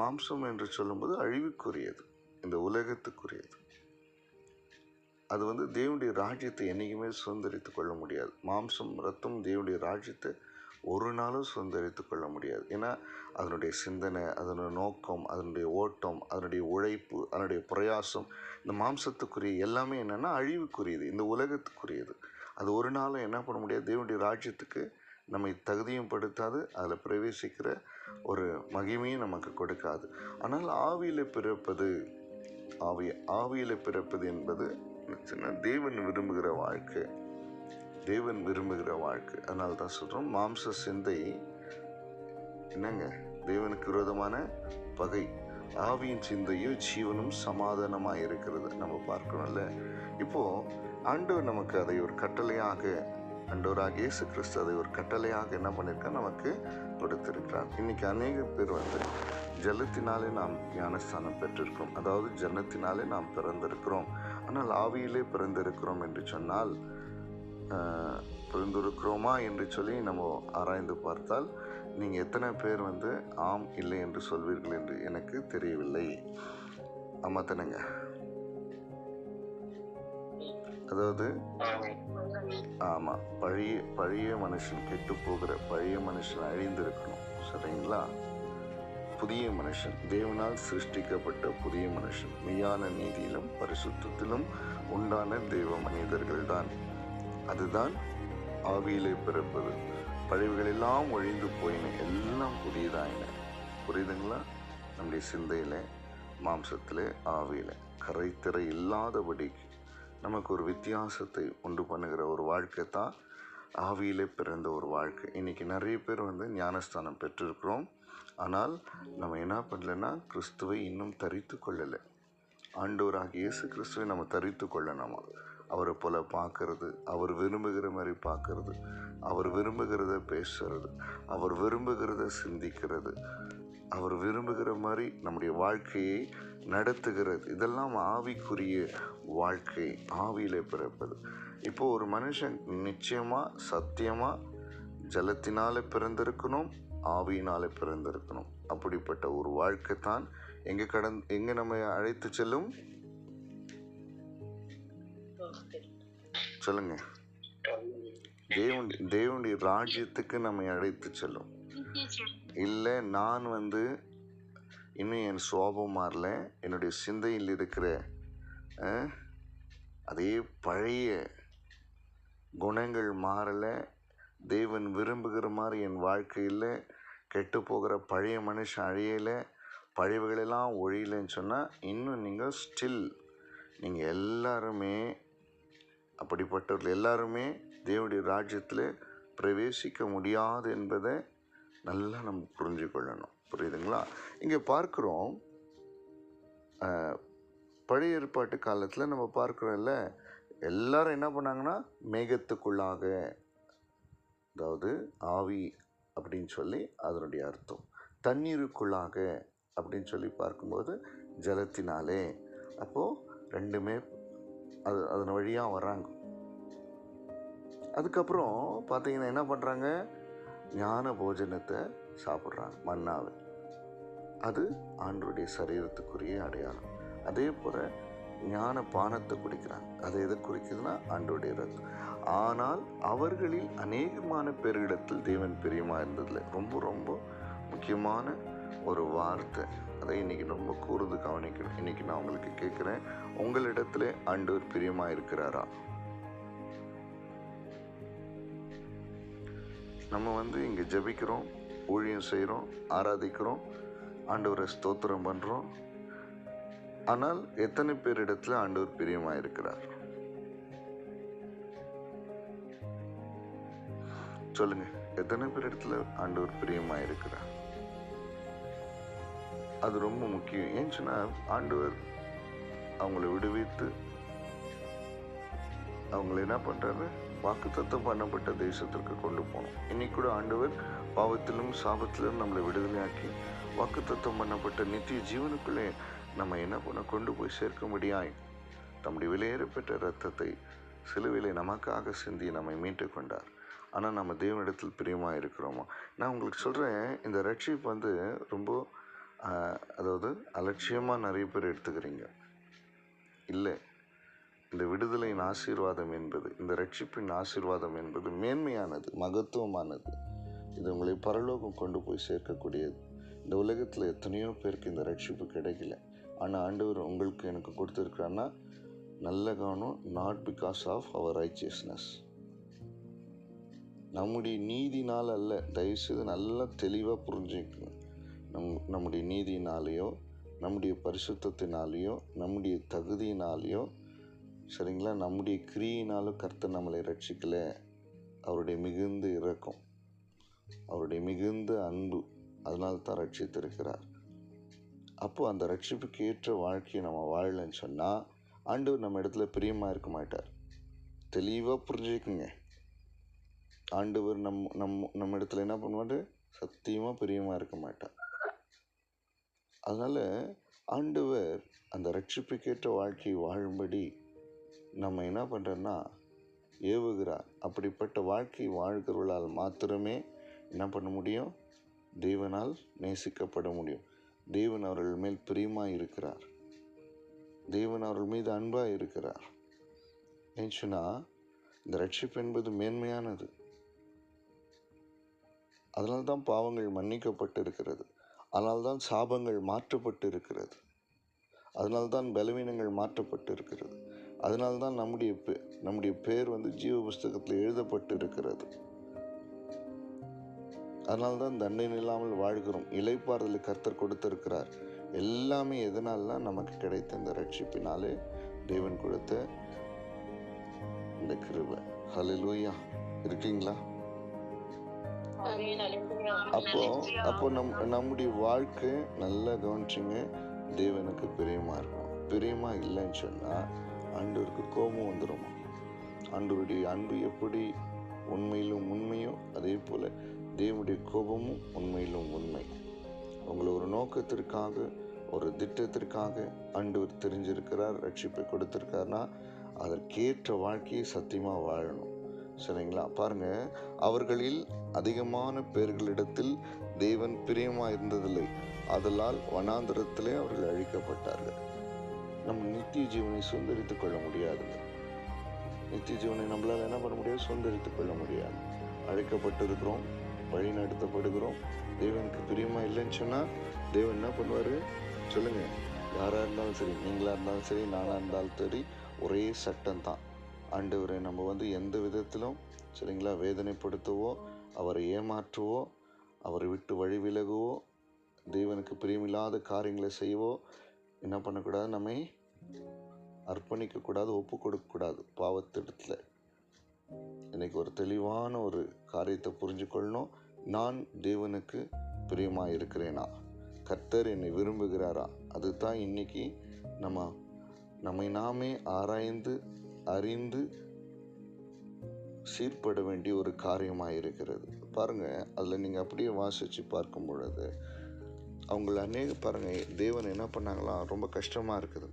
மாம்சம் என்று சொல்லும்போது அழிவுக்குரியது இந்த உலகத்துக்குரியது. அது வந்து தேவனுடைய ராஜ்யத்தை என்றைக்குமே சுதந்திரித்து கொள்ள முடியாது. மாம்சம் ரத்தம் தேவனுடைய ராஜ்யத்தை ஒரு நாளும் சுதந்திரித்து கொள்ள முடியாது. ஏன்னா அதனுடைய சிந்தனை அதனுடைய நோக்கம் அதனுடைய ஓட்டம் அதனுடைய உழைப்பு அதனுடைய பிரயாசம் இந்த மாம்சத்துக்குரிய எல்லாமே என்னென்னா அழிவுக்குரியது இந்த உலகத்துக்குரியது. அது ஒரு நாளும் என்ன பண்ண முடியாது தேவனுடைய ராஜ்யத்துக்கு நம்மை தகுதியும் படுத்தாது அதில் பிரவேசிக்கிற ஒரு மகிமையும் நமக்கு கொடுக்காது. ஆனால் ஆவியில் பிறப்பது ஆவி ஆவியில் பிறப்பது என்பது சின்ன தேவன் விரும்புகிற வாழ்க்கை. தேவன் விரும்புகிற வாழ்க்கை. அதனால தான் சொல்கிறோம் மாம்ச சிந்தை என்னங்க? தேவனுக்கு விரோதமான பகை. ஆவியின் சிந்தையும் ஜீவனும் சமாதானமாக இருக்கிறது. நம்ம பார்க்கணும்ல. இப்போது ஆண்டவர் நமக்கு அதை ஒரு கட்டளையாக அண்டோராக இயேசு கிறிஸ்து அதை ஒரு கட்டளையாக என்ன பண்ணியிருக்கா? நமக்கு கொடுத்திருக்கிறார். இன்னைக்கு அநேக பேர் வந்து ஜலத்தினாலே நாம் ஞானஸ்தானம் பெற்றிருக்கிறோம். அதாவது ஜன்னத்தினாலே நாம் பிறந்திருக்கிறோம். ஆனால் ஆவியிலே பிறந்திருக்கிறோம் என்று சொன்னால் பிறந்திருக்கிறோமா என்று சொல்லி நம்ம ஆராய்ந்து பார்த்தால் நீங்கள் எத்தனை பேர் வந்து ஆம் இல்லை என்று சொல்வீர்கள் என்று எனக்கு தெரியவில்லை. ஆமாம் தானேங்க. அதாவது ஆமாம் பழைய பழைய மனுஷன் கெட்டு போகிற பழைய மனுஷன் அழிந்திருக்கணும் சரிங்களா? புதிய மனுஷன் தேவனால் சிருஷ்டிக்கப்பட்ட புதிய மனுஷன் மெய்யான நீதியிலும் பரிசுத்தத்திலும் உண்டான தெய்வ மனிதர்கள்தான். அதுதான் ஆவியிலே பிறப்பது. பழிவுகளெல்லாம் ஒழிந்து போயின எல்லாம் புதியதாயின புரியுதுங்களா? நம்முடைய சிந்தையில் மாம்சத்தில் ஆவியில் கரைத்திரை இல்லாதபடிக்கு நமக்கு ஒரு வித்தியாசத்தை உண்டு பண்ணுகிற ஒரு வாழ்க்கை தான் ஆவியிலே பிறந்த ஒரு வாழ்க்கை. இன்றைக்கி நிறைய பேர் வந்து ஞானஸ்தானம் பெற்றிருக்கிறோம். ஆனால் நம்ம என்ன பண்ணலைன்னா கிறிஸ்துவை இன்னும் தரித்து கொள்ளலை. ஆண்டோராக இயேசு கிறிஸ்துவை நம்ம தரித்து கொள்ளணுமா? அவரை போல் பார்க்கறது அவர் விரும்புகிற மாதிரி பார்க்கறது அவர் விரும்புகிறத பேசுறது அவர் விரும்புகிறத சிந்திக்கிறது அவர் விரும்புகிற மாதிரி நம்முடைய வாழ்க்கையை நடத்துகிறது. இதெல்லாம் ஆவிக்குரிய வாழ்க்கை ஆவியிலே பிறப்பது. இப்போது ஒரு மனுஷன் நிச்சயமாக சத்தியமாக ஜலத்தினால் பிறந்திருக்கணும் ஆவியினால் பிறந்திருக்கணும். அப்படிப்பட்ட ஒரு வாழ்க்கை தான் எங்கே கடந் எங்கே நம்ம அழைத்து செல்லும்? சொல்லுங்க. தேவன் தேவனுடைய ராஜ்யத்துக்கு நம்மை அழைத்து செல்லும். இல்லை நான் வந்து இன்னும் என் சுவாபம் மாறல. என்னுடைய சிந்தையில் இருக்கிற அதே பழைய குணங்கள் மாறலை. தேவன் விரும்புகிற மாதிரி என் வாழ்க்கையில் கெட்டு போகிற பழைய மனுஷன் அழியலை. பழிவுகளெல்லாம் ஒழியலைன்னு சொன்னால் இன்னும் நீங்கள் ஸ்டில் நீங்கள் எல்லாருமே அப்படிப்பட்டவர்கள் எல்லாருமே தேவனுடைய ராஜ்யத்தில் பிரவேசிக்க முடியாது என்பதை நல்லா நம்ம புரிஞ்சு கொள்ளணும் புரியுதுங்களா? இங்கே பார்க்குறோம் பழைய ஏற்பாட்டு காலத்தில் நம்ம பார்க்குறோம்ல எல்லாரும் என்ன பண்ணாங்கன்னா மேகத்துக்குள்ளாக. அதாவது ஆவி அப்படின்னு சொல்லி அதனுடைய அர்த்தம். தண்ணீருக்குள்ளாக அப்படின்னு சொல்லி பார்க்கும்போது ஜலத்தினாலே. அப்போது ரெண்டுமே அது அதன் வழியாக வர்றாங்க. அதுக்கப்புறம் பார்த்தீங்கன்னா என்ன பண்ணுறாங்க ஞான போஜனத்தை சாப்பிட்றாங்க மன்னாவை அது ஆண்டருடைய சரீரத்துக்குரிய அடையாளம். அதே போல் ஞான பானத்தை குடிக்கிறாங்க அது எதை குறிக்குதுன்னா ஆண்டோடைய ரத்தம் ஆனால் அவர்களில் அநேகமான பேரிடத்தில் தேவன் பிரியமாக இருந்ததில்லை. ரொம்ப ரொம்ப முக்கியமான ஒரு வார்த்தை. அதை இன்னைக்கு ரொம்ப கூர்ந்து கவனிக்கணும். இன்னைக்கு நான் உங்களுக்கு கேட்குறேன் உங்களிடத்துல ஆண்டவர் பிரியமாக இருக்கிறாரா? நம்ம வந்து இங்கே ஜெபிக்கிறோம் ஊழியம் செய்கிறோம் ஆராதிக்கிறோம் ஆண்டவரை ஸ்தோத்திரம் பண்ணுறோம் ஆனால் எத்தனை பேரிடத்துல ஆண்டவர் பிரியமாக இருக்கிறார் சொல்லுங்க எத்தனை பேர் இடத்துல ஆண்டவர் பிரியமாக இருக்கிறார் அது ரொம்ப முக்கியம். ஏன்னு சொன்னால் ஆண்டவர் அவங்கள விடுவித்து அவங்கள என்ன பண்ணுறாரு வாக்குத்தத்தம் பண்ணப்பட்ட தேசத்திற்கு கொண்டு போகணும் இன்னைக்கு கூட ஆண்டவர் பாவத்திலும் சாபத்திலும் நம்மளை விடுதலையாக்கி வாக்குத்தத்தம் பண்ணப்பட்ட நித்திய ஜீவனுக்குள்ளே நம்ம என்ன பண்ண கொண்டு போய் சேர்க்க முடியாய்? தம்முடைய விலையேறப்பெற்ற இரத்தத்தை சிலுவையிலே நமக்காக சிந்தி நம்மை மீட்டு கொண்டார். ஆனால் நம்ம தேவனிடத்தில் பிரியமாக இருக்கிறோமா? நான் உங்களுக்கு சொல்கிறேன் இந்த ரட்சிப்பு வந்து ரொம்ப அதாவது அலட்சியமாக நிறைய பேர் எடுத்துக்கிறீங்க. இல்லை. இந்த விடுதலையின் ஆசீர்வாதம் என்பது இந்த ரட்சிப்பின் ஆசீர்வாதம் என்பது மேன்மையானது மகத்துவமானது. இது உங்களை பரலோகம் கொண்டு போய் சேர்க்கக்கூடியது. இந்த உலகத்தில் எத்தனையோ பேருக்கு இந்த ரட்சிப்பு கிடைக்கல. ஆனால் ஆண்டவர் உங்களுக்கு எனக்கு கொடுத்துருக்குறான்னா நல்ல கவனம் not because of our righteousness நம்முடைய நீதினால் அல்ல தயவுசெய்து நல்லா தெளிவாக புரிஞ்சுக்கணும் நம் நம்முடைய நீதியினாலேயோ நம்முடைய பரிசுத்தினாலேயோ நம்முடைய தகுதியினாலேயோ சரிங்களா? நம்முடைய கிரியினாலும் கர்த்தர் நம்மளை ரட்சிக்கலை அவருடைய மிகுந்த இறக்கம் அவருடைய மிகுந்த அன்பு அதனால் தான் ரட்சித்திருக்கிறார் அப்போது அந்த ரட்சிப்புக்கு ஏற்ற வாழ்க்கையை நம்ம வாழலைன்னு சொன்னால் ஆண்டவர் நம்ம இடத்துல பிரியமாக இருக்க மாட்டார். தெளிவாக புரிஞ்சுக்குங்க. ஆண்டவர் நம் நம் நம்ம இடத்துல என்ன பண்ணுவார்? சத்தியமாக பிரியமாக இருக்க மாட்டார். அதனால் ஆண்டவர் அந்த ரட்சிப்புக்கேற்ற வாழ்க்கையை வாழும்படி நம்ம என்ன பண்ணுறோன்னா ஏவுகிறார். அப்படிப்பட்ட வாழ்க்கை வாழ்கிறவர்களால் மாத்திரமே என்ன பண்ண முடியும்? தேவனால் நேசிக்கப்பட முடியும். தேவன் அவர்கள் மேல் பிரியமாக இருக்கிறார். தேவன் அவர்கள் மீது அன்பாக இருக்கிறார். ஏன்னு இந்த ரட்சிப்பு என்பது மேன்மையானது. அதனால் தான் பாவங்கள் மன்னிக்கப்பட்டு இருக்கிறது அதனால்தான் சாபங்கள் மாற்றப்பட்டு இருக்கிறது அதனால்தான் பலவீனங்கள் மாற்றப்பட்டு இருக்கிறது அதனால்தான் நம்முடைய பே நம்முடைய பேர் வந்து ஜீவ புஸ்தகத்தில் எழுதப்பட்டு இருக்கிறது அதனால்தான் தண்டனை இல்லாமல் வாழ்கிறோம். இலைப்பாறுதலை கர்த்தர் கொடுத்திருக்கிறார். எல்லாமே எதனால்னா நமக்கு கிடைத்த இந்த ரட்சிப்பினாலே தேவன் கொடுத்த இந்த கிருபை. ஹalleluya இருக்கீங்களா? அப்போ அப்போ நம் நம்முடைய வாழ்க்கை நல்லா கவனிச்சுங்க. தேவனுக்கு பிரியமா இருக்கும் பிரியமா இல்லைன்னு சொன்னா ஆண்டவருக்கு கோபம் வந்துடும் ஆண்டவருடைய அன்பு எப்படி உண்மையிலும் உண்மையோ அதே போல தேவனுடைய கோபமும் உண்மையிலும் உண்மை. உங்களை ஒரு நோக்கத்திற்காக ஒரு திட்டத்திற்காக ஆண்டவர் தெரிஞ்சிருக்கிறார் ரட்சிப்பை கொடுத்திருக்காருன்னா அதற்கேற்ற வாழ்க்கையை சத்தியமாக வாழணும். சரிங்களா? பாருங்கள் அவர்களில் அதிகமான பேர்களிடத்தில் தேவன் பிரியமாக இருந்ததில்லை. அதலால் வனாந்திரத்திலே அவர்கள் அழிக்கப்பட்டார்கள். நம்ம நித்திய ஜீவனை சுந்தரித்துக் கொள்ள முடியாதுங்க நித்திய ஜீவனை நம்மளால் என்ன பண்ண முடியாது? சுந்தரித்துக் கொள்ள முடியாது. அழைக்கப்பட்டிருக்கிறோம். வழி நடத்தப்படுகிறோம் தேவனுக்கு பிரியமா இல்லைன்னு சொன்னால் தேவன் என்ன பண்ணுவார்? சொல்லுங்கள் யாராக இருந்தாலும் சரி நீங்களாக இருந்தாலும் சரி நானாக இருந்தாலும் சரி ஒரே சட்டம் தான் ஆண்டவரை நம்ம வந்து எந்த விதத்திலும் சரிங்களா வேதனைப்படுத்தவோ அவரை ஏமாற்றுவோ அவரை விட்டு வழி விலகவோ தேவனுக்கு பிரியமில்லாத காரியங்களை செய்யவோ என்ன பண்ணக்கூடாது? நம்மை அர்ப்பணிக்கக்கூடாது ஒப்பு கொடுக்கக்கூடாது பாவத்திடத்தில் இன்னைக்கு ஒரு தெளிவான ஒரு காரியத்தை புரிஞ்சுக்கொள்ளணும். நான் தேவனுக்கு பிரியமாக இருக்கிறேனா கர்த்தர் என்னை விரும்புகிறாரா? அதுதான் இன்னைக்கு நம்ம நம்மை நாமே ஆராய்ந்து அறிந்து சீர்பட வேண்டிய ஒரு காரியமாக இருக்கிறது பாருங்கள் அதில் நீங்கள் அப்படியே வாசித்து பார்க்கும் பொழுது அவங்கள அநேக பாருங்கள் தேவன் என்ன பண்ணாங்களாம் ரொம்ப கஷ்டமாக இருக்குது.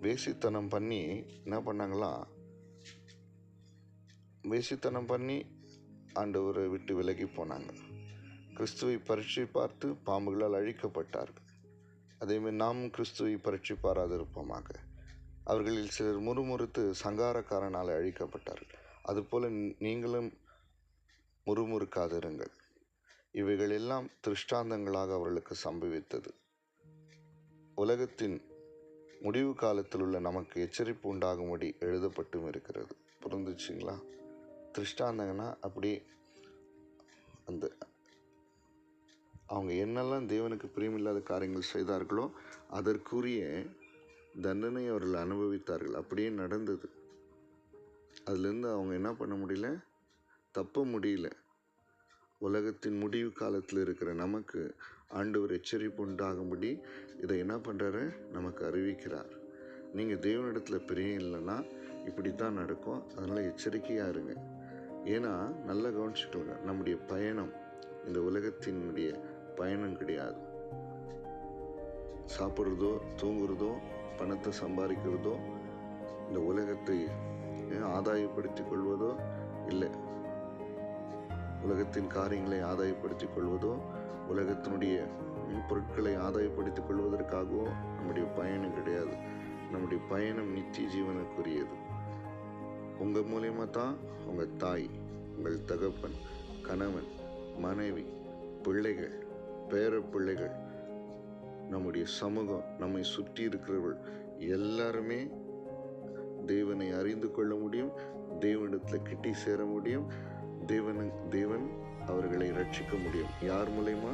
வேசித்தனம் பண்ணி என்ன பண்ணாங்களாம் வேசித்தனம் பண்ணி ஆண்டவரை விட்டு விலகி போனாங்க. கிறிஸ்துவை பரீட்சை பார்த்து பாம்புகளால் அழிக்கப்பட்டார்கள். அதேமாதிரி நாம் கிறிஸ்துவை பரீட்சை பாராதிருப்போமாக. அவர்களில் சிலர் முறுமுறுத்து சங்காரக்காரனால் அழிக்கப்பட்டார்கள். அதுபோல் நீங்களும் முறுமுறுக்காதிருங்கள். இவைகள் எல்லாம் திருஷ்டாந்தங்களாக அவர்களுக்கு சம்பவித்தது. உலகத்தின் முடிவு காலத்தில் உள்ள நமக்கு எச்சரிப்பு உண்டாகும்படி எழுதப்பட்டும் இருக்கிறது. புரிந்துச்சுங்களா திருஷ்டாந்தங்கன்னா அப்படியே அந்த அவங்க என்னெல்லாம் தேவனுக்கு பிரியமில்லாத காரியங்கள் செய்தார்களோ அதற்குரிய தண்டனை அவர்கள் அனுபவித்தார்கள். அப்படியே நடந்தது. அதுலேருந்து அவங்க என்ன பண்ண முடியல? தப்ப முடியல. உலகத்தின் முடிவு காலத்தில் இருக்கிற நமக்கு ஆண்டவர் எச்சரிப்பு உண்டாகும்படி இதை என்ன பண்ணுறாரு நமக்கு அறிவிக்கிறார். நீங்கள் தேவனிடத்தில் பிரியம் இல்லைன்னா இப்படி தான் நடக்கும். அதனால் எச்சரிக்கையாக இருங்க. ஏன்னா நல்லா கவனிச்சுக்கோங்க நம்முடைய பயணம் இந்த உலகத்தினுடைய பயணம் கிடையாது. சாப்பிட்றதோ தூங்குறதோ பணத்தை சம்பாதிக்கிறதோ இந்த உலகத்தை ஆதாயப்படுத்தி கொள்வதோ இல்லை. உலகத்தின் காரியங்களை ஆதாயப்படுத்திக் கொள்வதோ உலகத்தினுடைய பொருட்களை ஆதாயப்படுத்திக் கொள்வதற்காகவோ நம்முடைய பயணம் கிடையாது. நம்முடைய பயணம் நித்திய ஜீவனுக்குரியது. உங்கள் மூலியமாக தான் உங்கள் தாய் உங்கள் தகப்பன் கணவன் மனைவி பிள்ளைகள் பேர பிள்ளைகள் நம்முடைய சமூகம் நம்மை சுற்றி இருக்கிறவர்கள் எல்லாருமே தேவனை அறிந்து கொள்ள முடியும் தேவனிடத்தில் கிட்டி சேர முடியும் தேவன் தேவன் அவர்களை ரட்சிக்க முடியும். யார் மூலயமா?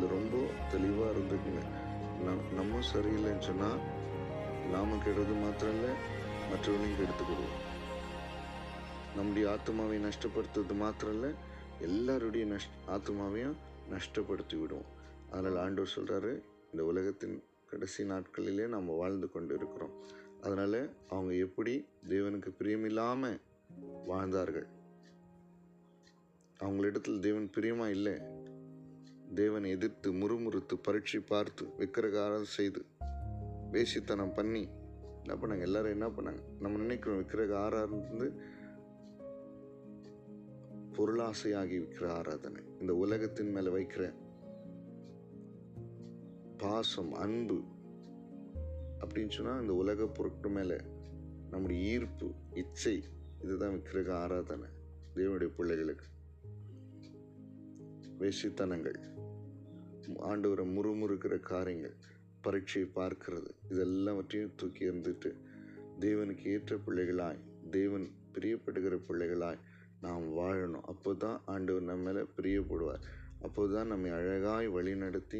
அதில் ரொம்ப தெளிவாக இருந்துக்குங்க. நம் நம்ம சரியில்லைன்னு சொன்னால் நாம கெடுறது மாத்திரம் இல்லை மற்றவர்களையும் கெடுத்துக்கிடுவோம். நம்முடைய ஆத்மாவை நஷ்டப்படுத்துறது மாத்திரம் இல்லை எல்லாருடைய நஷ் ஆத்மாவையும் நஷ்டப்படுத்தி விடுவோம் அதனால் ஆண்டவர் சொல்கிறாரு இந்த உலகத்தின் கடைசி நாட்களிலே நாம் வாழ்ந்து கொண்டு இருக்கிறோம் அதனால் அவங்க எப்படி தேவனுக்கு பிரியமில்லாமல் வாழ்ந்தார்கள்? அவங்களிடத்தில் தேவன் பிரியமாக இல்லை? தேவனை எதிர்த்து முறுமுறுத்து பரீட்சை பார்த்து விக்கிரகாரம் செய்து வேசித்தனம் பண்ணி என்ன பண்ணாங்க? எல்லாரும் என்ன பண்ணாங்க? நம்ம நினைக்கிறோம் விக்கிரக ஆராதனை பொருளாசையாகி விற்கிற ஆராதனை. இந்த உலகத்தின் மேலே வைக்கிற பாசம் அன்பு அப்படின்னு சொன்னால் இந்த உலக பொருட்கள் மேலே நம்முடைய ஈர்ப்பு இச்சை இதுதான் விக்கிரக ஆராதனை. தேவனுடைய பிள்ளைகளுக்கு வேசித்தனங்கள். ஆண்டவரை முறுமுறுக்கிற காரியங்கள் பரீட்சையை பார்க்கிறது இதெல்லாவற்றையும் தூக்கி இருந்துட்டு தேவனுக்கு ஏற்ற பிள்ளைகளாய் தேவன் பிரியப்படுகிற பிள்ளைகளாய் நாம் வாழணும். அப்போ தான் ஆண்டவர் நம்ம மேலே பிரியப்படுவார். அப்போ தான் நம்மை அழகாய் வழிநடத்தி